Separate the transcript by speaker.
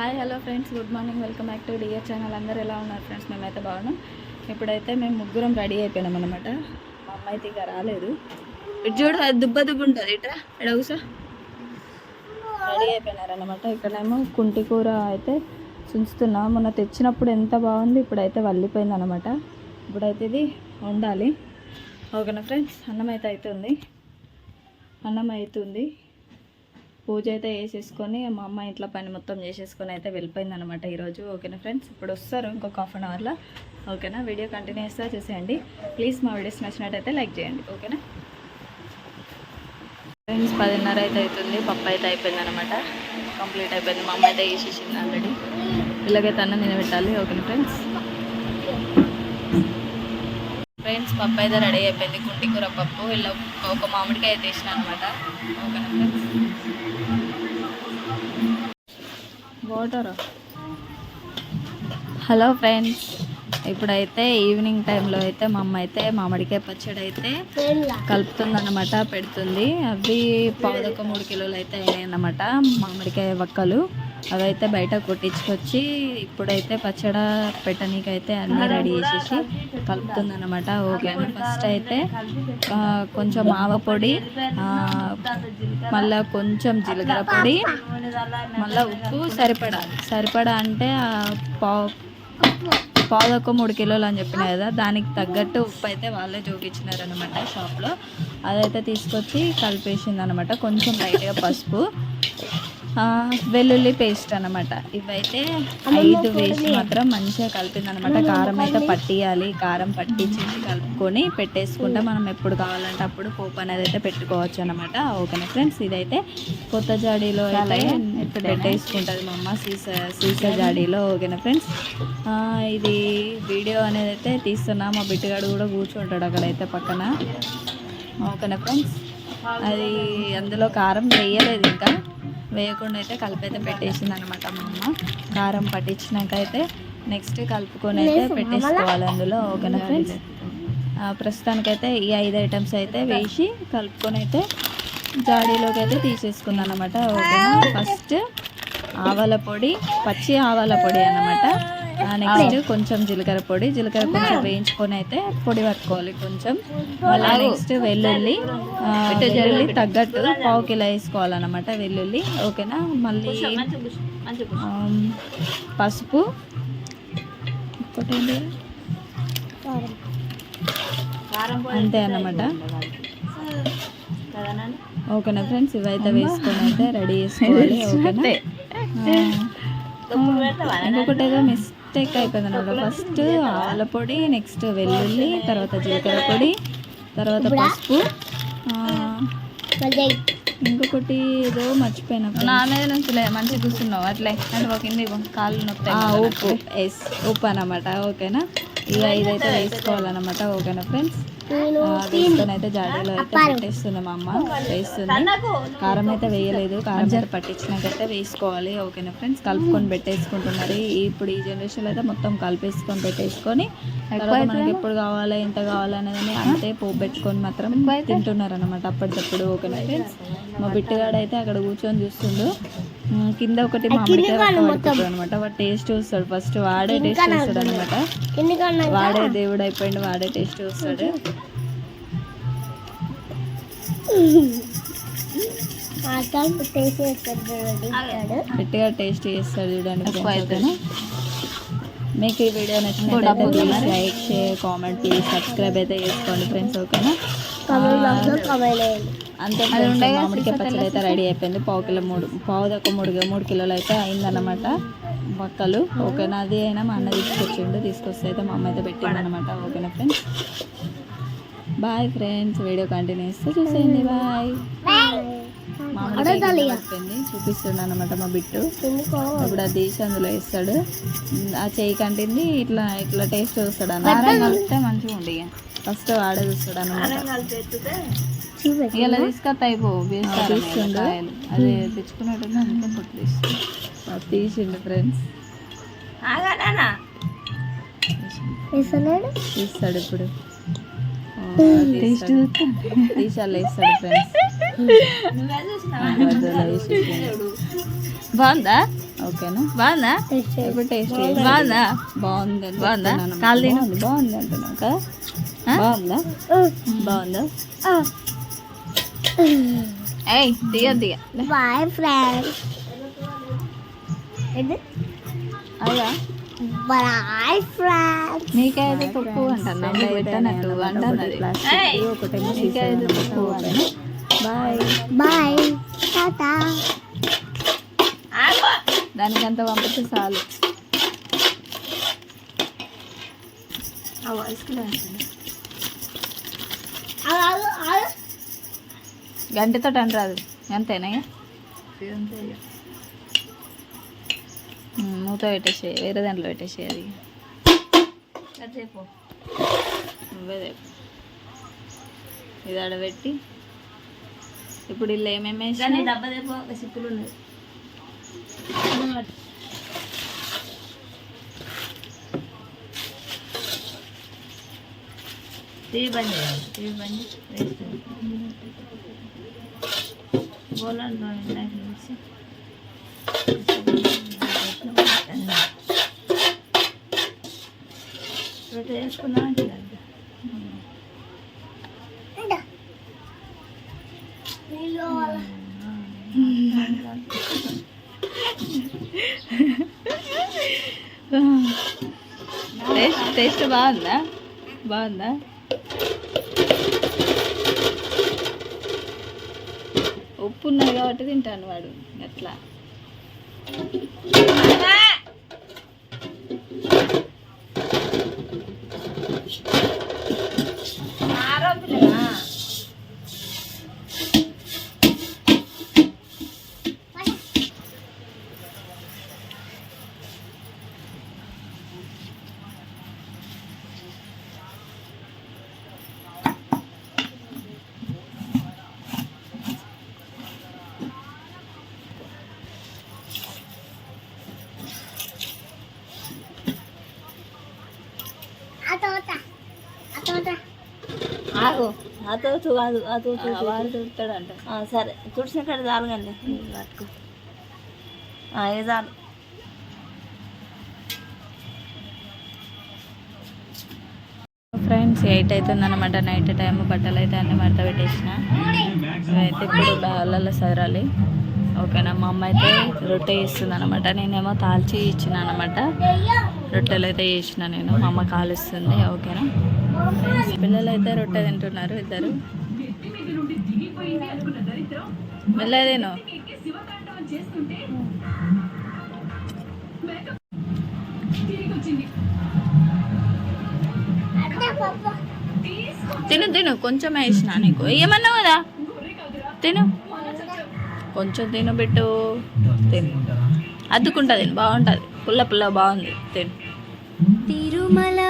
Speaker 1: Hi hello friends good morning welcome back to dear channel అందరూ ఎలా ఉన్నారు friends మేమైతే బాగున్నాం. ఇప్పుడైతే మేము ముగ్గురం రెడీ అయిపోయినాం అనమాట మా అమ్మ అయితే ఇక రాలేదు. ఇటు చూడు అది దుబ్బ దుబ్బ ఉంటుంది. ఇట్రా ఇక్కడ రెడీ అయిపోయినారనమాట ఇక్కడేమో కుంటి కూర అయితే చుంచుతున్నాం. మొన్న తెచ్చినప్పుడు ఎంత బాగుంది ఇప్పుడైతే వల్లిపోయింది అనమాట ఇప్పుడైతే ఇది వండాలి. ఓకేనా ఫ్రెండ్స్ అన్నం అయితే అవుతుంది అన్నం అవుతుంది పూజ అయితే వేసేసుకొని మా అమ్మ ఇంట్లో పని మొత్తం చేసేసుకొని అయితే వెళ్ళిపోయింది అనమాట ఈరోజు. ఓకేనా ఫ్రెండ్స్? ఇప్పుడు వస్తారు ఇంకొక హాఫ్ అన్ అవర్లో. ఓకేనా? వీడియో కంటిన్యూస్గా చూసేయండి. ప్లీజ్ మా వీడియోస్ నచ్చినట్టయితే లైక్ చేయండి. ఓకేనా? ఫ్రెండ్స్ పదిన్నర అయితే అవుతుంది. పప్పు అయితే అయిపోయింది అనమాట కంప్లీట్ అయిపోయింది. మా అమ్మ అయితే వేసేసింది ఆల్రెడీ పిల్లకైతే అన్నం పెట్టాలి ఓకేనా ఫ్రెండ్స్? ఫ్రెండ్స్ పప్పు అయితే రెడీ అయిపోయింది. కుంటి కూర పప్పు. ఇలా ఒక మామిడికాయ అయితే వేసిన అనమాట ఓకేనా ఫ్రెండ్స్? వాటర్ హలో ఫ్రెండ్స్ ఇప్పుడైతే ఈవినింగ్ టైంలో అయితే మా అమ్మ అయితే మామిడికాయ పచ్చడి అయితే కలుపుతుంది అనమాట పెడుతుంది. అవి పావుదొక్క మూడు కిలోలు అయితే అయినాయి అన్నమాట మామిడికాయ వక్కలు. అవి అయితే బయట కొట్టించుకొచ్చి ఇప్పుడైతే పచ్చడ పెట్టనీకైతే అన్నీ రెడీ చేసేసి కలుపుతుంది. అనమాట ఓకే ఫస్ట్ అయితే కొంచెం ఆవ పొడి మళ్ళా కొంచెం జీలకర్ర పొడి మళ్ళీ ఉప్పు సరిపడా. సరిపడా అంటే పావు పావుదొక్క మూడు కిలోలు అని చెప్పిన కదా దానికి తగ్గట్టు ఉప్పు అయితే వాళ్ళే చూపించినారనమాట షాప్లో. అదైతే తీసుకొచ్చి కలిపేసింది అనమాట కొంచెం లైట్గా పసుపు. వెల్లుల్లి పేస్ట్ అనమాట ఇవైతే ఐదు వేసి మాత్రం మంచిగా కలిపింది అనమాట కారం అయితే పట్టియాలి. కారం పట్టించేసి కలుపుకొని పెట్టేసుకుంటే మనం ఎప్పుడు కావాలంటే అప్పుడు పోపు అనేది అయితే పెట్టుకోవచ్చు అనమాట ఓకేనా ఫ్రెండ్స్? ఇదైతే కొత్త జాడీలో అయితే పెట్టేసుకుంటుంది మా అమ్మ సీసా సీసా జాడీలో. ఓకేనా ఫ్రెండ్స్? ఇది వీడియో అనేది అయితే తీస్తున్నా. మా బిట్టుగాడు కూడా కూర్చుంటాడు అక్కడైతే పక్కన. ఓకేనా ఫ్రెండ్స్? అది అందులో కారం వేయలేదు ఇంకా. వేయకుండా అయితే కలిపైతే పెట్టేసింది అనమాట మా అమ్మ. కారం పట్టించినాక అయితే నెక్స్ట్ కలుపుకొని అయితే పెట్టేసుకోవాలి అందులో ఓకేనా ఫ్రెండ్స్ ప్రస్తుతానికైతే ఈ ఐదు ఐటమ్స్ అయితే వేసి కలుపుకొని అయితే జాడీలోకి అయితే తీసేసుకున్నాను అనమాట ఓకేనా? ఫస్ట్ ఆవాల పొడి పచ్చి ఆవాల పొడి అన్నమాట. నెక్స్ట్ కొంచెం జీలకర్ర పొడి. జీలకర్ర కొంచెం వేయించుకొని అయితే పొడి పట్టుకోవాలి కొంచెం. మళ్ళీ నెక్స్ట్ వెల్లుల్లి వెల్లుల్లి తగ్గట్టు పావు కిలో వేసుకోవాలన్నమాట వెల్లుల్లి. ఓకేనా? మళ్ళీ పసుపు. ఇంకోటి? అంతే అన్నమాట. ఓకేనా ఫ్రెండ్స్? ఇవైతే వేసుకొని అయితే రెడీ చేసుకోవాలి. ఓకేనా? ఇంకొకటి ఏదో మిస్టేక్ అయిపోయింది అనమాట ఫస్ట్ ఆవాల పొడి నెక్స్ట్ వెల్లుల్లి తర్వాత జీలకర్ర పొడి తర్వాత పసుపు. ఇంకొకటి ఏదో మర్చిపోయినా
Speaker 2: నా మీద నుంచి లే మంచిగా కూర్చున్నావు అట్లే. అంటే ఒక కింద కాళ్ళు
Speaker 1: ఆ,
Speaker 2: నొప్పుతాయి
Speaker 1: ఉప్పు ఎస్ ఉప్పు అన్నమాట ఓకేనా? ఇక ఇదైతే వేసుకోవాలన్నమాట ఓకేనా ఫ్రెండ్స్? వేసుకొని అయితే జాడీలో అయితే పెట్టేస్తుంది మా అమ్మ వేస్తుంది. కారం అయితే వేయలేదు కారం అయితే పట్టించినాకైతే వేసుకోవాలి ఓకేనా ఫ్రెండ్స్? కలుపుకొని పెట్టేసుకుంటున్నారు. ఇప్పుడు ఈ జనరేషన్లో అయితే మొత్తం కలిపేసుకొని పెట్టేసుకొని తర్వాత మనకి ఎప్పుడు కావాలా ఎంత కావాలా అనేది అంతే పోపు పెట్టుకొని మాత్రం తింటున్నారు అనమాట అప్పటికప్పుడు ఓకేనా ఫ్రెండ్స్? మా బిట్టుగాడు అయితే అక్కడ కూర్చొని చూస్తుండు. కింద ఒకటి మామిడికాయ అనమాట వాడు టేస్ట్ చూస్తాడు. ఫస్ట్ వాడే టేస్ట్ చూస్తాడు అనమాట వాడే దేవుడు అయిపోయింది వాడే టేస్ట్ చూస్తాడు. గట్టిగా టేస్ట్ చేస్తాడు చూడండి? మీకు ఈ వీడియో నచ్చినట్లయితే like share comment please subscribe అయితే చేసుకోండి ఫ్రెండ్స్ ఓకేనా? అంతే మామిడికాయ పచ్చడి అయితే రెడీ అయిపోయింది. పావు కిలో మూడు పావు దాకా మూడు మూడు కిలోలు అయితే అయిందన్నమాట. పక్కలు ఓకేనా? అది అయినా మా అన్న తీసుకొచ్చిండు తీసుకొస్తే అయితే మా అమ్మ అయితే పెట్టింది అనమాట ఓకేనా friends bye friends video continues చూసేయండి బాయ్ చూపిస్తున్నాను అనమాట మా బిట్టు. ఇప్పుడు అది తీసి అందులో వేస్తాడు. ఆ చేయి కంటింది ఇట్లా ఇట్లా టేస్ట్ చూస్తాడు అన్నమాట
Speaker 2: కలిపితే మంచిగా ఉండి
Speaker 1: ఫస్ట్ వాడే చూస్తాడు అనమాట
Speaker 2: ఇలా తీసుకొస్తా అయిపో
Speaker 1: తీస్తుండు.
Speaker 2: అది అందుకే పొట్టు
Speaker 1: అది తీసిండు ఫ్రెండ్స్. తీస్తాడు ఇప్పుడు. వేస్తాడు ఫ్రెండ్స్ వేసేసి.
Speaker 2: బాగుందా
Speaker 1: ఓకేనా
Speaker 2: బాగుందా
Speaker 1: ఇప్పుడు టేస్ట్
Speaker 2: బాగుందా.
Speaker 1: బాగుంది?
Speaker 2: బాగుందా? కాలు తిను.
Speaker 1: బాగుంది అంటున్నావు కదా?
Speaker 2: ఆ?
Speaker 1: బాగుందా? బాగుందా
Speaker 2: ఏయ్ దిగ దిగ.
Speaker 3: బాయ్ ఫ్రెండ్స్
Speaker 1: అలా
Speaker 3: బాయ్ ఫ్రెండ్స్
Speaker 1: నీకైతే తప్పు అంటాను నాకు పెట్టనట్టు అంటున్నది
Speaker 2: ఏయ్,
Speaker 1: ఒకటేమో నీకైతే తప్పు అని బాయ్
Speaker 3: బాయ్. టాటా.
Speaker 1: దానికంత పంపిస్తే చాలు. గంటతో అంటారు అంతేనా ఇక? మూత పెట్టేసే వేరే దాంట్లో పెట్టేసే అది. నువ్వే చెప్పు ఇది ఆడబెట్టి ఇప్పుడు ఇల్లు ఏమేమి
Speaker 2: కానీ
Speaker 1: వేసినా
Speaker 2: డబ్బా తెప్ప ఒక సిప్పులు ఉన్నాయి. టీవీ బంద్ చేయాలి. టీవీ బంద్ వేస్ట్ బోలంలో ఇందాక అంటే
Speaker 1: టేస్ట్ టేస్ట్ బాగుందా? బాగుందా? ఉప్పు ఉన్నది కాబట్టి తింటాను వాడు అట్లా.
Speaker 2: అతో కాదు అతో
Speaker 1: ఆ, వాడు తిడతాడంట
Speaker 2: సరే. తుడిసిన కాడ చాలు కానీ పట్టుకో. ఇది చాలు
Speaker 1: ఫ్రెండ్స్ ఎయిట్ అవుతుంది అనమాట నైట్ టైం బట్టలు అయితే అన్ని మడత పెట్టేసిన. అయితే ఇప్పుడు బ్యాగులలో సదరాలి ఓకేనా? మా అమ్మ అయితే రొట్టె ఇస్తుంది అనమాట నేనేమో తాల్చి ఇచ్చిన అనమాట రొట్టెలు అయితే చేసిన నేను. మా అమ్మ కాలుస్తుంది. ఓకేనా? పిల్లలు అయితే రొట్టె తింటున్నారు ఇద్దరు. వెళ్ళదేను తిను తిను కొంచెం వేసిన నీకు. ఏమన్నావు కదా? తిను. కొంచెం తిను పెట్టు తిను. అద్దుకుంటా తిను బాగుంటుంది. పుల్ల పుల్ల బాగుంది. తిను.
Speaker 3: తిరుమల